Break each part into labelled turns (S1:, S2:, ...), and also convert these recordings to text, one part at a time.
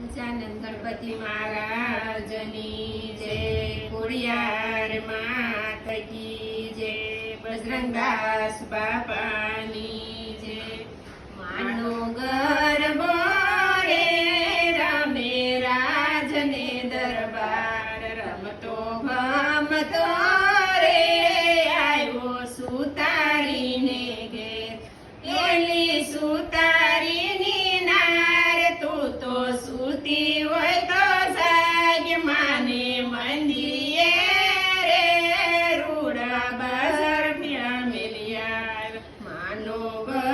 S1: ગજાનંદ ગણપતિ મહારાજની જય ખોડિયાર માત કી જય, બજરંગદાસ બાપાની જય. માનો ગરબો રમે રાજને દરબાર, રમતો ભમતો માનો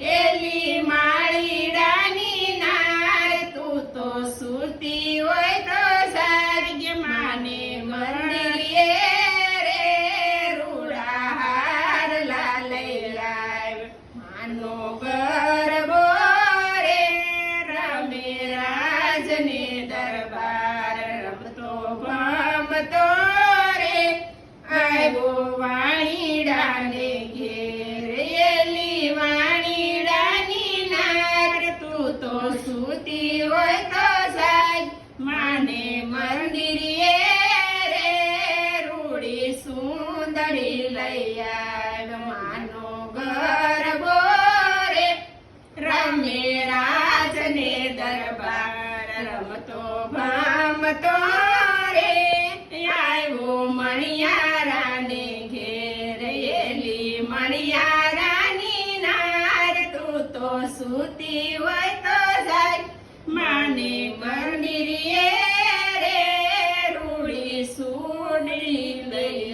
S1: એલી માળીડાની નાર, તું તો સુતી હોય તો જાગ માને રે. રૂડા હાર લાવ માનો સૂતી હોય તો જાય માને મંદિરે રે, રૂડી સુંદરી લઈ આવ માનો ગરબો રે. રમે રાજને દરબાર. રમતો ભામતો રે. આવ્યો મણિયારાને ઘેર. એલી મણિયારાની નાર. તું તો સૂતી હોય તો જાય. માને મંદિરે રે રૂડી સુડી લઈ